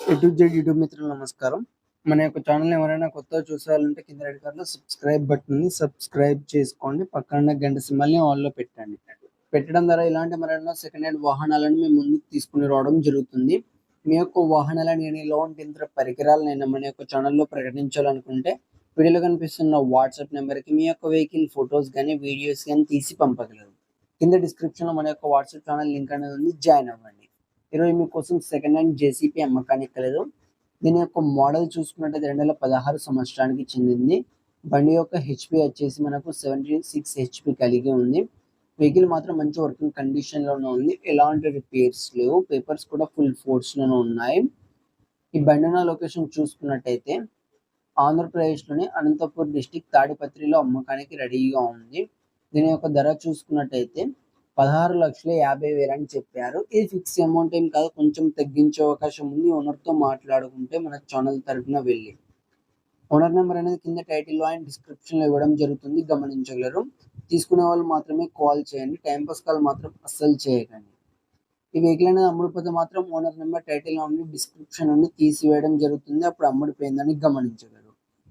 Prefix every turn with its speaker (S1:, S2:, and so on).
S1: ఎటు Z YouTube మిత్రులు నమస్కారం. మన యొక్క ఛానల్ ఎవరైనా కొత్తగా చూసారంటే కింద రెడ్ కలర్ సబ్స్క్రైబ్ బటన్ ఉంది సబ్స్క్రైబ్ చేసుకోండి. పక్కన గంట సింబల్ని లో పెట్టండి. పెట్టడం ద్వారా ఇలాంటి మరెన్నో సెకండ్ హ్యాండ్ వాహనాలను మేము ముందుకు తీసుకుని రావడం జరుగుతుంది. మీ యొక్క వాహనాలను నేను ఇంత పరికరాలని నేను మన యొక్క ఛానల్లో ప్రకటించాలనుకుంటే వీడియోలో కనిపిస్తున్న వాట్సాప్ నెంబర్కి మీ యొక్క వెహికల్ ఫొటోస్ కానీ వీడియోస్ కానీ తీసి పంపగలరు. కింద డిస్క్రిప్షన్లో మన యొక్క వాట్సాప్ ఛానల్ లింక్ అనేది ఉంది. జాయిన్ అవ్వండి. ఈరోజు మీకోసం సెకండ్ హ్యాండ్ జేసీపీ అమ్మకానికి కలదు దీని యొక్క మోడల్ చూసుకున్నట్టయితే రెండు వేల పదహారు సంవత్సరానికి చెందింది. బండి యొక్క హెచ్పి వచ్చేసి మనకు సెవెంటీ సిక్స్ హెచ్పి కలిగి ఉంది. వెహికల్ మాత్రం మంచి వర్కింగ్ కండిషన్లోనే ఉంది. ఎలాంటి రిపేర్స్ లేవు. పేపర్స్ కూడా ఫుల్ ఫోర్స్లోనే ఉన్నాయి. ఈ బండిన లొకేషన్ చూసుకున్నట్టయితే ఆంధ్రప్రదేశ్లోని అనంతపూర్ డిస్టిక్ తాడిపత్రిలో అమ్మకానికి రెడీగా ఉంది. దీని యొక్క ధర చూసుకున్నట్టయితే పదహారు లక్షల యాభై వేలు అని చెప్పారు. ఇది ఫిక్స్ అమౌంట్ ఏం కాదు కొంచెం తగ్గించే అవకాశం ఉంది. ఓనర్తో మాట్లాడుకుంటే మన ఛానల్ తరఫున వెళ్ళి. ఓనర్ నెంబర్ అనేది కింద టైటిల్ అండ్ డిస్క్రిప్షన్లో ఇవ్వడం జరుగుతుంది. గమనించగలరు. తీసుకునే వాళ్ళు మాత్రమే కాల్ చేయండి. టైం పాస్ కాల్ మాత్రం అస్సలు చేయకండి. ఈ వెహికల్ అనేది అమ్ముడిపోతే మాత్రం ఓనర్ నెంబర్ టైటిల్ ఉండి డిస్క్రిప్షన్ నుండి తీసివేయడం జరుగుతుంది. అప్పుడు అమ్ముడిపోయిందని గమనించగలరు.